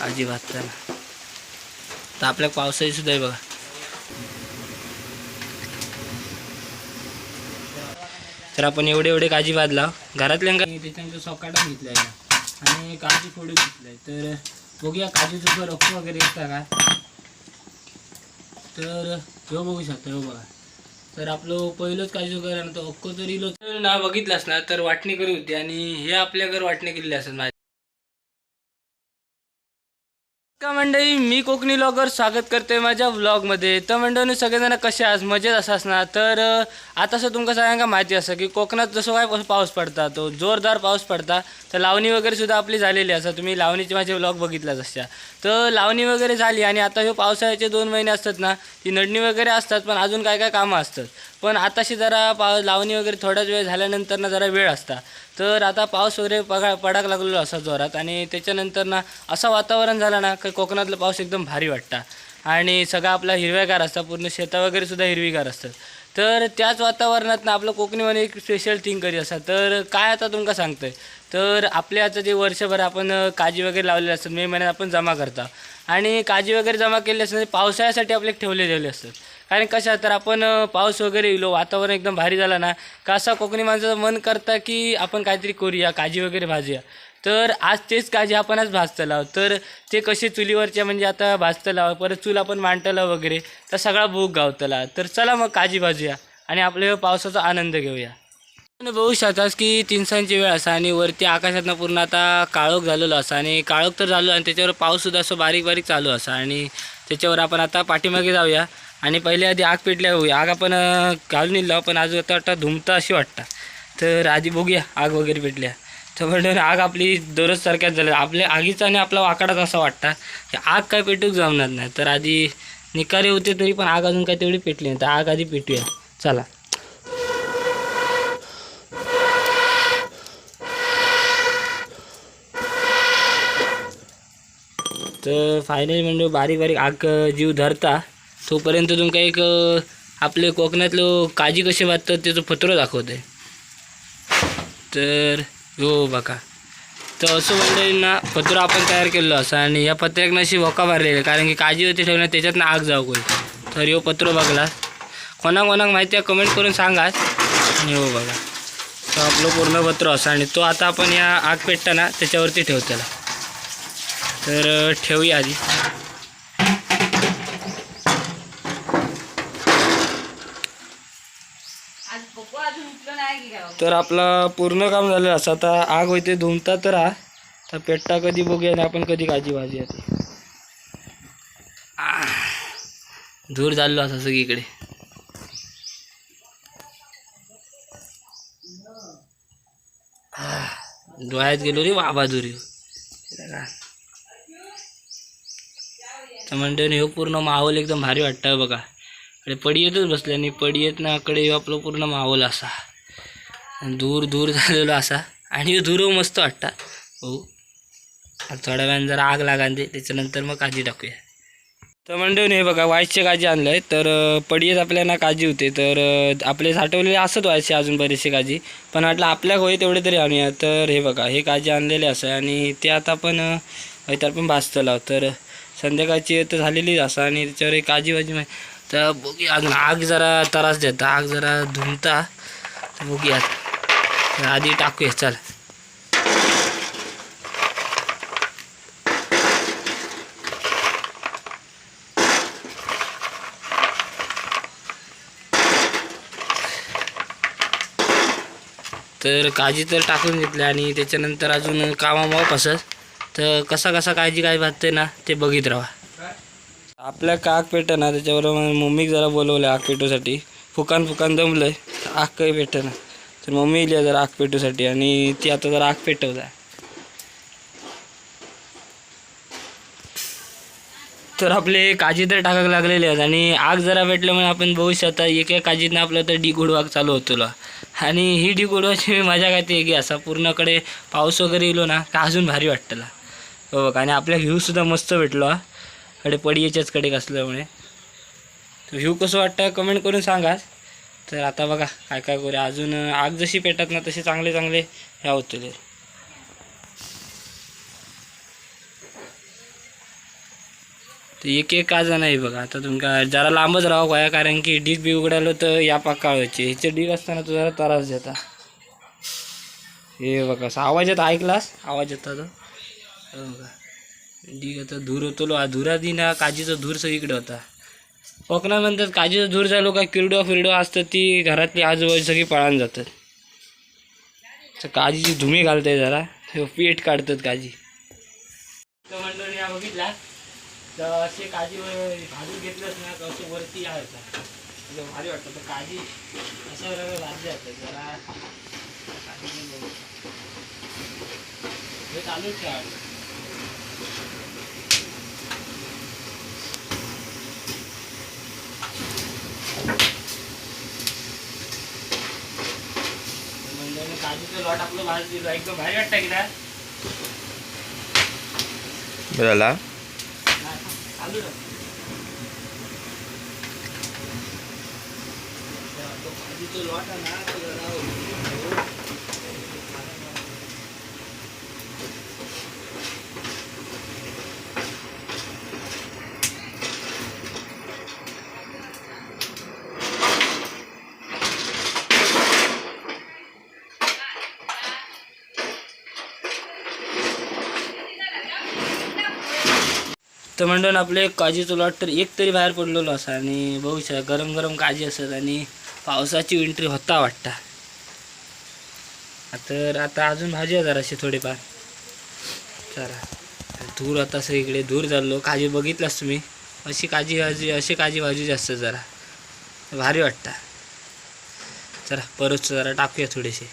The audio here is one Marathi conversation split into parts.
काजी भाजताना तर आपल्या पावसाळी सुद्धा आहे बघा. तर आपण एवढे एवढे काजी भाजला घरातल्या त्याच्यानंतर सकाटा घेतलाय आणि काजू फोडून घेतलाय. तर बघूया काजूचं रफ वगैरे येतं का? तर ह्यो बघू शकता ह्यो बघा. तर आपलं पहिलंच काजू करा ना तो अक्को तरी तर ना बघितलास ना तर वाटणी करी होती. आणि हे आपल्या घर वाटणी केलेली असेल मंडळी मी कोकणी लॉगर स्वागत करते माझ्या व्लॉगमध्ये तर मंडळी सगळेजण कसे आज? मजेत असाच ना? तर आता असं तुमका सगळ्यांना माहिती असं की कोकणात जसं काय पाऊस- पाऊस पडता तो जोरदार पाऊस पडता तर लावणी वगैरे सुद्धा आपली झालेली असं तुम्ही लावणीचे माझे व्लॉग बघितलाच असत्या तर लावणी वगैरे झाली आणि आता हे पावसाळ्याचे दोन महिने असतात ना ती नडणी वगैरे असतात पण अजून काय काय कामं असतात. पण आताशी जरा पाव लावणी वगैरे थोड्याच वेळ झाल्यानंतर ना जरा वेळ असता. तर आता पाऊस वगैरे पगा पडाक लागलेलो असा जोरात आणि त्याच्यानंतर ना असं वातावरण झालं ना की कोकणातलं पाऊस एकदम भारी वाटता. आणि सगळा आपला हिरव्यागार असतं पूर्ण शेता वगैरे सुद्धा हिरवीगार असतात. तर त्याच वातावरणात ना आपलं कोकणीमध्ये एक स्पेशल थिंग करी असतात? तर काय आता तुमका सांगतोय? तर आपल्या आता जे वर्षभर आपण काजी वगैरे लावलेले असतात मे महिन्यात आपण जमा करता. आणि काजी वगैरे जमा केले असतात पावसाळ्यासाठी आपले ठेवले गेले असतात. कारण कशा तर आपण पाऊस वगैरे येलो वातावरण एकदम भारी झालं ना का असं कोकणी माणसाचं मन करतं की आपण काहीतरी करूया काजी वगैरे भाजूया. तर आज तेच काजी आपण आज भाजतं लाव. तर ते कसे चुलीवरच्या म्हणजे आता भाजतं लाव परत चूल आपण मांडतला वगैरे तर सगळा भूक गावतला. तर चला मग काजी भाजूया आणि आपल्या पावसाचा आनंद घेऊया. बघू शकतास की तीनसांची वेळ असा आणि वरती आकाशातनं पूर्ण आता काळोख झालेलो असा आणि काळोख तर झालो आणि त्याच्यावर पाऊससुद्धा असं बारीक बारीक चालू असा आणि त्याच्यावर आपण आता पाठीमागे जाऊया आणि पहिले आधी आग पेटल्या होऊया. आग आपण घालून येईल पण आज आता वाटतं धुमता अशी वाटतं. तर आधी बघूया आग वगैरे पेटल्या. तर म्हणून आग आपली दररोज सारख्याच झाल्या. आपल्या आगीचा आणि आपला वाकडाच असा वाटता. की आग काय पेटूक जमणार नाही. तर आधी निकारे होते तरी पण आग अजून काय तेवढी पेटली नाही. तर आग आधी पेटूया. चला. तर फायनली म्हणजे बारीक बारीक आग जीव धरता तोपर्यंत तुमका एक आपले कोकणातलं काजी कसे वाटतात त्याचं पत्र दाखवते. तर हो बघा तर असं मंडळींना पत्र आपण तयार केलं असं आणि या पत्र्याक नशी वका मारलेले कारण की काजी होती ठेवणार त्याच्यातनं आग जाऊ कोण तर ह्यो पत्र बघला. कोणा कोणाक माहिती आहे कमेंट करून सांगा. आणि हो बघा तो आपलं पूर्ण पत्र असं आणि तो आता आपण या आग पेटताना त्याच्यावरती ठेवतेला. त्याला तर ठेवूया आधी. तर आपला पूर्ण काम झालं. असं आता आग होते धुमता तर हा. तर पेट्टा कधी बघूया आणि आपण कधी काळजी भाजी ती. आह, धूर झालो असं सगळीकडे. डोळ्यात गेलो रे बाबा दुरी तर म्हणते हे पूर्ण माहोल एकदम भारी वाटतं बघा. इकडे पडियतच बसले. आणि पडियत येत नाकडे आपलं पूर्ण माहोल असा. दूर दूर झालेलो असा. आणि ह्यो दूर मस्त वाटता. हो. थोड्या वेळानं जरा आग लागा दे त्याच्यानंतर मग काजी टाकूया. तर म्हणते हे बघा वाईसचे काजी आणलं आहे तर पडियेत आपल्याला काजी होते. तर आपले साठवलेले असत व्हायचे अजून बरेचसे काजी. पण वाटलं आपल्या होय तेवढे तरी आणूया. तर हे बघा हे काजी आणलेले असं आणि ते आता पण अं, तर पण भाजतं लाव तर संध्याकाळची तर झालेलीच असं आणि त्याच्यावर एक आजीबाजी भाजी तर बघूया अजून आग जरा त्रास देता आग जरा धुमता तर बघूया. तर आधी टाकूया चल. तर काजी तर टाकून घेतली आणि त्याच्यानंतर अजून कामामुळं कसं तर कसा कसा काळजी काय भाजते ना ते बघित राहा. आपल्या काक पेट ना त्याच्याबरोबर मम्मीक जरा बोलवलं आग पेटूसाठी. फुकान फुकान दमलंय आग काही पेटना. तर मम्मी इली जरा आग पेटूसाठी आणि ती आता जरा आग पेटवत आहे. तर आपले काजी तर टाकायला लागलेले आहेत आणि आग जरा भेटल्यामुळे आपण भविष्यात एक एका काजीनं आपलं तर डी गुडवाग चालू होतो आणि ही डी गुडवाची मजा काय ते की असा पूर्णकडे पाऊस वगैरे येलो ना का अजून भारी वाटतला हो बघ आणि आपल्या व्ह्यूसुद्धा मस्त भेटलो हा. कडे पडियेच्याच कडे असल्यामुळे व्ह्यू कसं वाटतं कमेंट करून सांगा. तर आता बघा काय काय करूया. अजून आग जशी पेटत ना तसे चांगले चांगले ह्या होते तर एक एक काज नाही बघा. आता तुमका जरा लांबच राहावं काय कारण की डीग बी उघडायला तर या पाका व्हायचे ह्याचे डीग असताना तो जरा त्रास देता. हे बघा असा आवाज येत ऐकलास? आवाज येतो तो हो ठीक बघा डीग आता धूर होतो हा धुरा दिना काजीचा धूर सगळीकडे होता. कोकणा म्हणतात काजीचा धूर झालो का किरडो फिरडो असतात ती घरातली आजूबाजू सगळी पळान जातात. तर काजीची धुमी घालते जरा. पेट काढतात काजी. तर मंडळी हा बघितला तर असे काजी भाजून घेतलंच ना तर असे वरती हा होता म्हणजे भारी वाटतं. तर काजी अशा प्रकारे भाजले जातात. जरा हे चालूच ठेवा म्हणजे काजूचं लॉट आपलं भाज दिलं एकदम भारी वाटतं की झाला लॉट आहे ना तो जरा उघडून ठेवू. तर म्हणून आपले काजीचं लॉट तर एक तरी बाहेर पडलेलो असा आणि बघू शकता गरम गरम काजी असत आणि पावसाची एंट्री होता वाटता. तर आता अजून भाजी आहे जराशी थोडीफार. चला धूर आता सगळीकडे धूर झालो काजी बघितलास तुम्ही? अशी काजी भाजी अशी काजी भाजी जास्त जरा. भारी वाटता. चला परत जरा टाकूया थोडेसे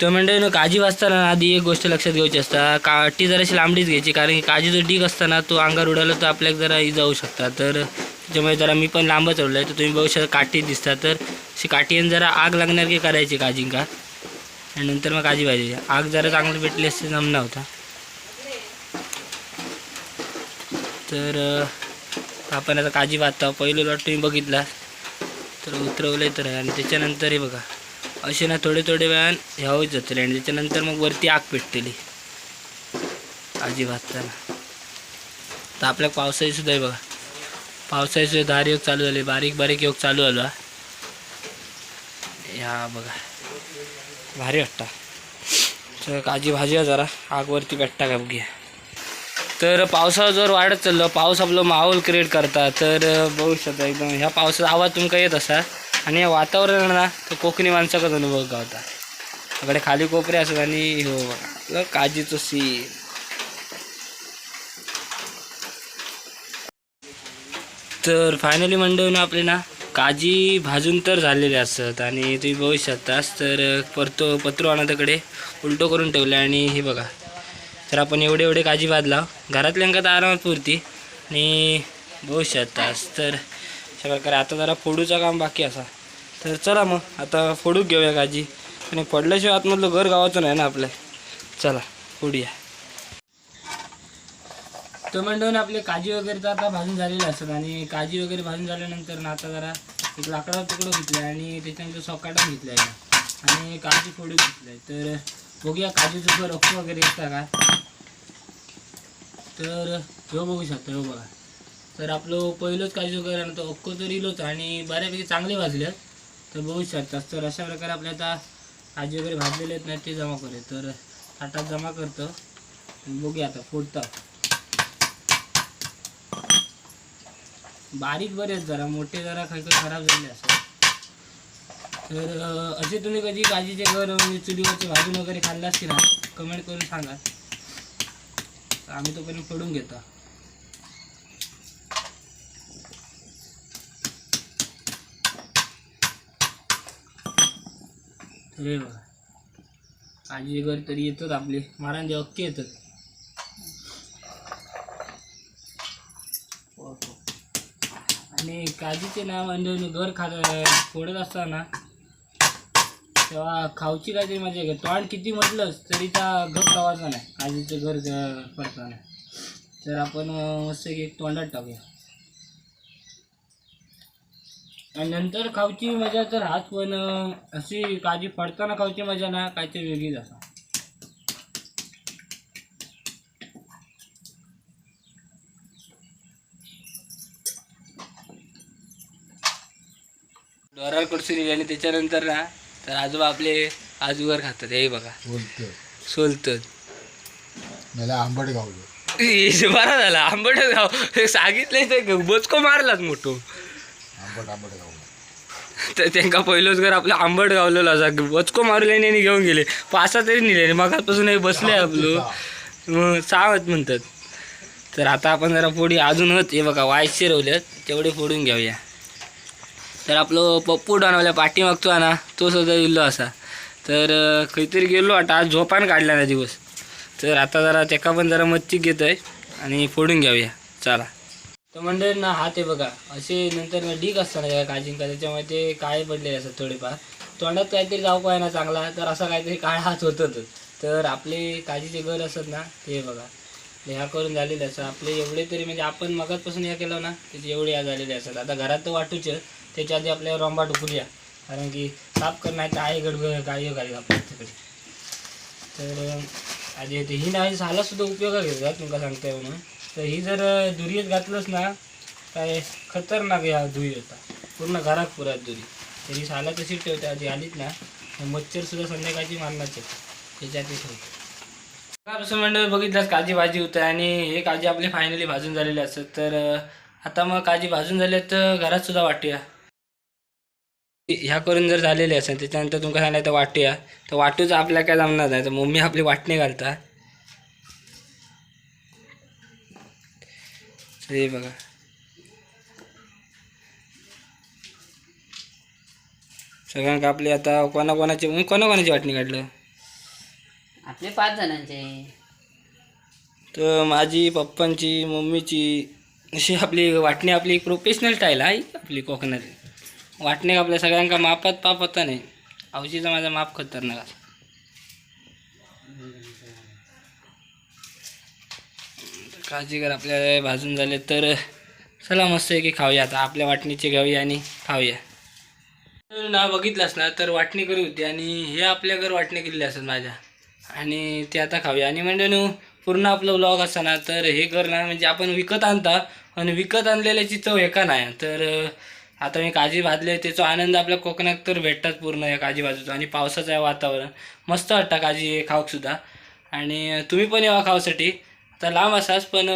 तर म्हणजे काजी वाजताना आधी एक गोष्ट लक्षात घ्यायची असता. काठी जराशी लांबडीच घ्यायची कारण की काजी जर डीक असताना तो अंगावर उडाला तर आपल्याला जरा जाऊ शकता तर त्याच्यामुळे जरा मी पण लांबच उडलो आहे तर तुम्ही बघू शकता काठी दिसता. तर अशी काठीने जरा आग लागणार की करायची काजींका आणि नंतर मग काजी पाहिजे. आग जरा चांगली भेटली असते जमना होता. तर आपण आता काजी वाचता. पहिलं लॉट तुम्ही बघितला. तर उतरवले तर आहे आणि त्याच्यानंतर हे बघा. असे ना थोडे थोडे वेळान ह्या होत जातले आणि त्याच्यानंतर मग वरती आग पेटतली. काजी भाजताना तर आपल्या पावसाळी सुद्धा आहे बघा. पावसाळी सुद्धा धार योग चालू झाले. बारीक बारीक योग चालू झालो. ह्या बघा. भारी वाटता. तर काजी भाजी जरा. आग वरती पेटता का बघूया. तर पावसाळा जर वाढत चाललं. पाऊस आपलं माहोल क्रिएट करता. तर बघू शकता एकदम. ह्या पावसाचा आवाज तुमका येत असा. आणि या वातावरण ना तो कोकणी माणसाचाच अनुभव गावता. आपल्याकडे खाली कोपरे असत आणि हो बघा काजीचं सी तर फायनली मंडळीनं आपले ना काजी भाजून तर झालेले असतात आणि तुम्ही बघू शकतास तर परतो पत्रवानाकडे उलटो करून ठेवले आणि हे बघा. तर आपण एवढे एवढे काजी भाजला घरातल्यांका तर आरामात पुरती आणि बघू शकतास तर अशा प्रकारे आता जरा फोडूचं काम बाकी असा. तर चला मग आता फोडू घेऊया काजी आणि फोडल्याशिवाय आतमधलं घर गावाचं नाही ना आपलं. चला फोडूया. तर म्हणून आपले काजी वगैरे तर आता भाजून झालेले असतात. आणि काजी वगैरे भाजून झाल्यानंतर ना आता जरा एक लाकडाचा तुकडं घेतलं आणि त्याच्यानंतर सकाटा घेतला आहे. आणि काजू फोडू घेतलं तर बघूया काजूचं जर रक्ष वगैरे येतं का? तर ह्यो बघू शकता हो बघा. तर आपलं पहिलंच काजू वगैरे आणतो ना अक्को तर इलोच आणि बऱ्यापैकी चांगले भाजले तर बघू शकतात तर अशा प्रकारे आपल्या आता आजी वगैरे भाजलेले आहेत ना ते जमा करूया. तर ताटात जमा करतो. बघूया आता फोडता. बारीक बरेच जरा मोठे जरा काही काही खराब झाले असं. तर असे तुम्ही कधी काजीचे घर म्हणजे चुलीवरचे भाजून वगैरे खाल्ला असतील ना कमेंट करून सांगा. आम्ही तोपर्यंत फोडून घेतो. रे हे बघा. काजीचे घर तरी येतात आपले. मारांचे अक्के येतात. आणि काजीचे नाव म्हणजे घर खा फोडत असताना तेव्हा खाऊची राहते माझ्या घर तोंड किती म्हटलंच तरी त्या घर खावायचा नाही. काजीचं घर पडताना तर आपण मस्त एक तोंडात टाकूया. आणि नंतर खाऊची मजा तर हाच पण अशी काजी पडताना खाऊची मजा ना काहीतरी वेगळीच असा. डोरावर कडसून आणि त्याच्यानंतर ना तर आजोबा आपले आजूवर खातात हे बघा. बोलतं सोलतात मला आंबट गावलं. इश, बरा झाला आंबट गाव. हे सांगितलंय ते बोचको मारलाच मोठो आंबट आंबट गावलं. तर त्यांका पहिलोच घर आपलं आंबट गावलेलं असा. बोचको मारले आणि घेऊन गेले. पासा तरी नेले. मगापासून हे बसले आपलं. मग सावत म्हणतात. तर आता आपण जरा फोडी अजून होत. हे बघा वायस शिरवल्यात. तेवढे फोडून घेऊया. तर आपलं पप्पू डॉनवल्या पाठी मागतो ना तो सुद्धा इल्लो असा. तर अं, खंयतरी गेलो आता. आज झोपान काढला ना दिवस. तर आता जरा त्याका पण जरा मच्छी घेत आहे आणि फोडून घेऊया. चला. तर मंडळी ना हात आहे बघा. असे नंतर ना डीक असताना काजींका त्याच्यामुळे ते काळे पडलेले असतात थोडेफार. तोंडात काहीतरी जाऊ काय ना चांगला तर असा काहीतरी काळ हात होतच तर आपले काजीचे घर असत ना ते बघा. ते ह्या करून झालेले असतात. आपले एवढे तरी म्हणजे आपण मगातपासून ह्या केलं ना त्याचे एवढे ह्या झालेले असतात. आता घरात तर वाटूच त्याच्या आधी आपल्याला रॉम्बा टुकूया कारण की साफ करणार तर आहे गडबड काय काही आपल्या तिकडे तर आधी येते ही नाही झाला सुद्धा उपयोग घेतात तुमका सांगताय म्हणून तर ही जर दुरीत घातलंच ना काय खतरनाक या दुरी होता पूर्ण घरात पुरात दुरी. तरी साला तशी ठेवते आधी आलीच ना. मच्छरसुद्धा संध्याकाळची मारणारच आहे त्याच्यातच ठेवते. कसं म्हणलं बघितलंच काजी भाजी होतं आणि हे काजी आपली फायनली भाजून झालेली असतात. तर आता मग काजी भाजून झाले तर घरातसुद्धा वाटूया. ह्या करून जर झालेले असेल त्याच्यानंतर तुमका सांगायचं वाटूया. तर वाटूच आपल्या काय जमणार नाही. तर मम्मी आपली वाटणे घालता. हे बघा. सगळ्यांका आपली आता कोणा कोणाची म्हणजे कोणा कोणाची वाटणी काढलं? आपले पाच जणांचे. तर माझी पप्पांची मम्मीची अशी आपली वाटणी आपली प्रोफेशनल स्टाईल आहे आपली कोकणातली वाटणे आपल्या सगळ्यांका मापात पाप होता नाही. औषधीचा माझा माप खतरनाक आहे. काळजी आपल्या भाजून झाले तर चला मस्त आहे की खाऊया. आता आपल्या वाटणीचे घेऊया आणि खाऊया. ना बघितलंस ना तर वाटणी करी होती आणि हे आपल्या घर वाटणी केलेली असतात माझ्या. आणि ते आता खाऊया. आणि म्हणजे नु पूर्ण आपलं ब्लॉग असा ना तर हे घर ना म्हणजे आपण विकत आणता आणि विकत आणलेल्याची चव एका नाही. तर आता मी काजी भाजले त्याचा आनंद आपल्या कोकणात तर भेटतात पूर्ण या काजी भाजूचा आणि पावसाचं आहे वातावरण. मस्त वाटतं काजी हे आणि तुम्ही पण यावा खाऊसाठी. आता लांब असाच पण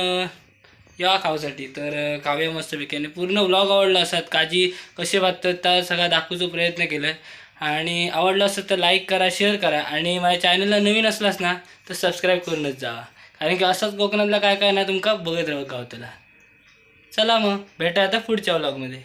या खाऊसाठी तर खाऊ खाऊया मस्तपैकी आणि पूर्ण ब्लॉग आवडला असतात काजी कसे वाटतात त्या सगळा दाखवूचा प्रयत्न केला. आहे आणि आवडलं असतं तर लाईक करा शेअर करा. आणि माझ्या चॅनलला नवीन असलास ना तर सबस्क्राईब करूनच जावा कारण की असंच कोकणातला काय काय ना तुमका बघत राहू गावतला चला मग भेटा आता पुढच्या व्लॉगमध्ये